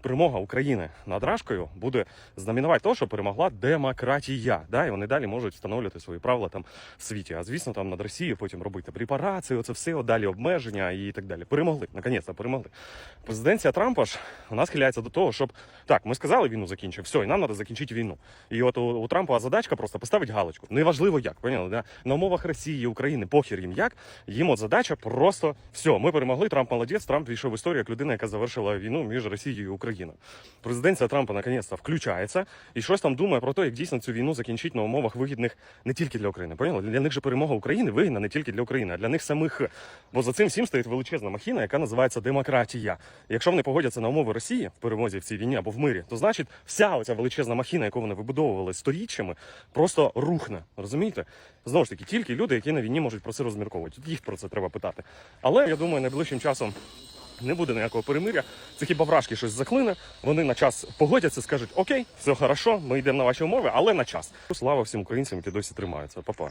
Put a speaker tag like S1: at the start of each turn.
S1: перемога України над Рашкою буде знаменувати те, що перемогла демократія. Да? І вони далі можуть встановлювати свої правила там в світі. А звісно, там над Росією потім робити препарацію, це все, далі обмеження і так далі. Перемогли, наконець-то перемогли. Президенція Трампа ж вона схиляється до того, щоб так, ми сказали, війну закінчив, все, і нам треба закінчити війну. І от у, у Трампа задачка просто поставити галочку. Неважливо як, поняли, да? на умовах Росії, України, похер їм як. Їм от задача просто все, ми перемогли. Трамп молодець. Трамп війшов в історію як людина, яка завершила війну між Росією і Україною. Президенція Трампа наконець-то включається і щось там думає про те, як дійсно цю війну закінчити на умовах вигідних не тільки для України. Поняли? Для них же перемога України вигідна не тільки для України, а для них самих. Бо за цим всім стоїть величезна махіна, яка називається демократія. І якщо вони погодяться на умови Росії в перемозі в цій війні або в мирі, то значить вся оця величезна махіна, яку вони вибудовували сторіччями, просто рухне. Розумієте? Знову ж таки, тільки люди, які на війні можуть про це розмірковувати. Їх про це треба питати. Але я думаю, найближчим часом. Не буде ніякого перемиря. Це хіба вражки щось заклине. Вони на час погодяться, скажуть: Окей, все хорошо, ми йдемо на ваші умови, але на час. Слава всім українцям, які досі тримаються. Па-па.